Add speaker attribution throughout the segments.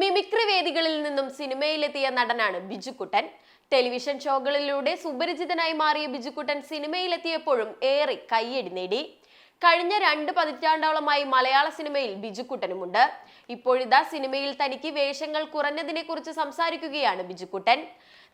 Speaker 1: Mimicry വേദികളിൽ നിന്നും സിനിമയിലെത്തിയ നടനാണ് ബിജുക്കുട്ടൻ. ടെലിവിഷൻ ഷോകളിലൂടെ സുപരിചിതനായി മാറിയ ബിജുക്കുട്ടൻ സിനിമയിലെത്തിയപ്പോഴും ഏറെ കയ്യടി നേടി. കഴിഞ്ഞ രണ്ട് പതിറ്റാണ്ടോളമായി മലയാള സിനിമയിൽ ബിജുക്കുട്ടനുമുണ്ട്. ഇപ്പോഴിതാ സിനിമയിൽ തനിക്ക് വേഷങ്ങൾ കുറഞ്ഞതിനെ കുറിച്ച് സംസാരിക്കുകയാണ് ബിജുക്കുട്ടൻ.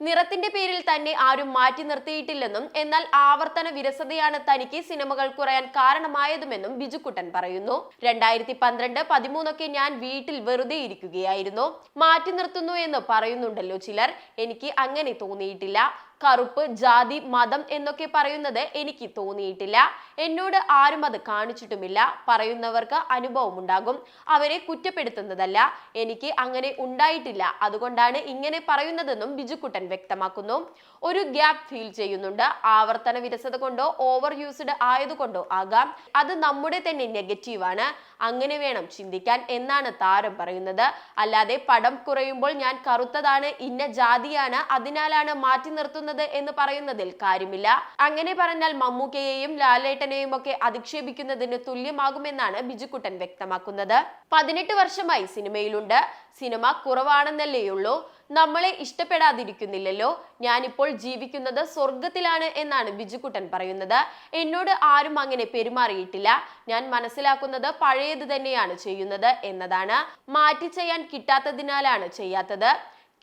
Speaker 1: നിറത്തിന്റെ പേരിൽ തന്നെ ആരും മാറ്റി നിർത്തിയിട്ടില്ലെന്നും എന്നാൽ ആവർത്തന വിരസതയാണ് തനിക്ക് സിനിമകൾ കുറയാൻ കാരണമായതുമെന്നും ബിജുക്കുട്ടൻ പറയുന്നു. രണ്ടായിരത്തി പന്ത്രണ്ട് പതിമൂന്നൊക്കെ ഞാൻ വീട്ടിൽ വെറുതെ ഇരിക്കുകയായിരുന്നു. മാറ്റി നിർത്തുന്നു എന്ന് പറയുന്നുണ്ടല്ലോ ചിലർ. എനിക്ക് അങ്ങനെ തോന്നിയിട്ടില്ല. കറുപ്പ് ജാതി മതം എന്നൊക്കെ പറയുന്നത് എനിക്ക് തോന്നിയിട്ടില്ല. എന്നോട് ആരും അത് കാണിച്ചിട്ടുമില്ല. പറയുന്നവർക്ക് അനുഭവം ഉണ്ടാകും അവരെ കുറ്റപ്പെടുത്തുന്നതല്ല. എനിക്ക് അങ്ങനെ ഉണ്ടായിട്ടില്ല. അതുകൊണ്ടാണ് ഇങ്ങനെ പറയുന്നതെന്നും ബിജുക്കുട്ടൻ വ്യക്തമാക്കുന്നു. ഒരു ഗ്യാപ്പ് ഫീൽ ചെയ്യുന്നുണ്ട്. ആവർത്തന വിരസത കൊണ്ടോ ഓവർ യൂസ്ഡ് ആയതുകൊണ്ടോ ആകാം. അത് നമ്മുടെ തന്നെ നെഗറ്റീവാണ് അങ്ങനെ വേണം ചിന്തിക്കാൻ എന്നാണ് താരം പറയുന്നത്. അല്ലാതെ പടം കുറയുമ്പോൾ ഞാൻ കറുത്തതാണ് ഇന്ന ജാതിയാണ് അതിനാലാണ് മാറ്റി നിർത്തുന്നത് എന്ന് പറയുന്നതിൽ കാര്യമില്ല. അങ്ങനെ പറഞ്ഞാൽ മമ്മൂക്കയെയും ലാലേട്ടനെയും ഒക്കെ അധിക്ഷേപിക്കുന്നതിന് തുല്യമാകുമെന്നാണ് ബിജുക്കുട്ടൻ വ്യക്തമാക്കുന്നത്. പതിനെട്ട് വർഷമായി സിനിമയിലുണ്ട്. സിനിമ കുറവാണെന്നല്ലേയുള്ളൂ. നമ്മളെ ഇഷ്ടപ്പെടാതിരിക്കുന്നില്ലല്ലോ. ഞാനിപ്പോൾ ജീവിക്കുന്നത് സ്വർഗത്തിലാണ് എന്നാണ് ബിജുക്കുട്ടൻ പറയുന്നത്. എന്നോട് ആരും അങ്ങനെ പെരുമാറിയിട്ടില്ല. ഞാൻ മനസ്സിലാക്കുന്നത് പഴയത് തന്നെയാണ് ചെയ്യുന്നത് എന്നതാണ്. മാറ്റി ചെയ്യാൻ കിട്ടാത്തതിനാലാണ് ചെയ്യാത്തത്.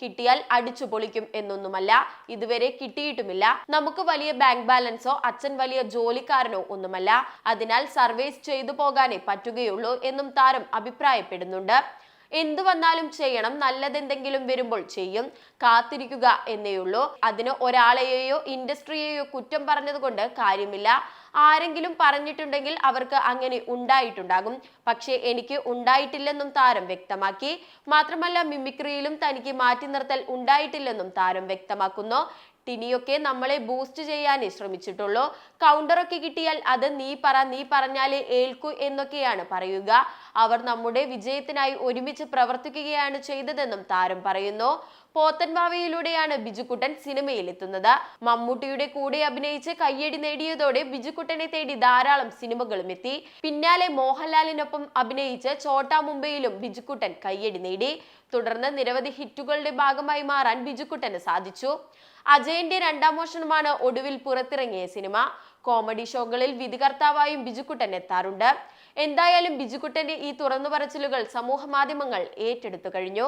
Speaker 1: കിട്ടിയാൽ അടിച്ചു പൊളിക്കും എന്നൊന്നുമല്ല. ഇതുവരെ കിട്ടിയിട്ടുമില്ല. നമുക്ക് വലിയ ബാങ്ക് ബാലൻസോ അച്ഛൻ വലിയ ജോലിക്കാരനോ ഒന്നുമല്ല. അതിനാൽ സർവീസ് ചെയ്തു പോകാനേ പറ്റുകയുള്ളൂ എന്നും താരം അഭിപ്രായപ്പെടുന്നുണ്ട്. എന്തു വന്നാലും ചെയ്യണം. നല്ലതെന്തെങ്കിലും വരുമ്പോൾ ചെയ്യും. കാത്തിരിക്കുക എന്നേ ഉള്ളൂ. അതിന് ഒരാളെയോ ഇൻഡസ്ട്രിയെയോ കുറ്റം പറഞ്ഞതുകൊണ്ട് കാര്യമില്ല. ആരെങ്കിലും പറഞ്ഞിട്ടുണ്ടെങ്കിൽ അവർക്ക് അങ്ങനെ ഉണ്ടായിട്ടുണ്ടാകും. പക്ഷേ എനിക്ക് ഉണ്ടായിട്ടില്ലെന്നും താരം വ്യക്തമാക്കി. മാത്രമല്ല മിമിക്രിയിലും തനിക്ക് മാറ്റി നിർത്തൽ ഉണ്ടായിട്ടില്ലെന്നും താരം വ്യക്തമാക്കുന്നു. ടിനിയൊക്കെ നമ്മളെ ബൂസ്റ്റ് ചെയ്യാനേ ശ്രമിച്ചിട്ടുള്ളൂ. കൗണ്ടറൊക്കെ കിട്ടിയാൽ അത് നീ പറ നീ പറഞ്ഞാലേ ഏൽക്കൂ എന്നൊക്കെയാണ് പറയുക. അവർ നമ്മുടെ വിജയത്തിനായി ഒരുമിച്ച് പ്രവർത്തിക്കുകയാണ് ചെയ്തതെന്നും താരം പറയുന്നു. പോത്തൻവാവയിലൂടെയാണ് ബിജുക്കുട്ടൻ സിനിമയിലെത്തുന്നത്. മമ്മൂട്ടിയുടെ കൂടെ അഭിനയിച്ച് കയ്യടി നേടിയതോടെ ബിജുക്കുട്ടനെ തേടി ധാരാളം സിനിമകളും എത്തി. പിന്നാലെ മോഹൻലാലിനൊപ്പം അഭിനയിച്ച് ചോട്ടാ മുംബൈയിലും ബിജുക്കുട്ടൻ കയ്യടി നേടി. തുടർന്ന് നിരവധി ഹിറ്റുകളുടെ ഭാഗമായി മാറാൻ ബിജുക്കുട്ടന് സാധിച്ചു. അജയന്റെ രണ്ടാം മോഷണമാണ് ഒടുവിൽ പുറത്തിറങ്ങിയ സിനിമ. കോമഡി ഷോകളിൽ വിധികർത്താവായും ബിജുക്കുട്ടൻ എത്താറുണ്ട്. എന്തായാലും ബിജുക്കുട്ടന്റെ ഈ തുറന്നു പറച്ചിലുകൾ സമൂഹ മാധ്യമങ്ങൾ ഏറ്റെടുത്തു കഴിഞ്ഞു.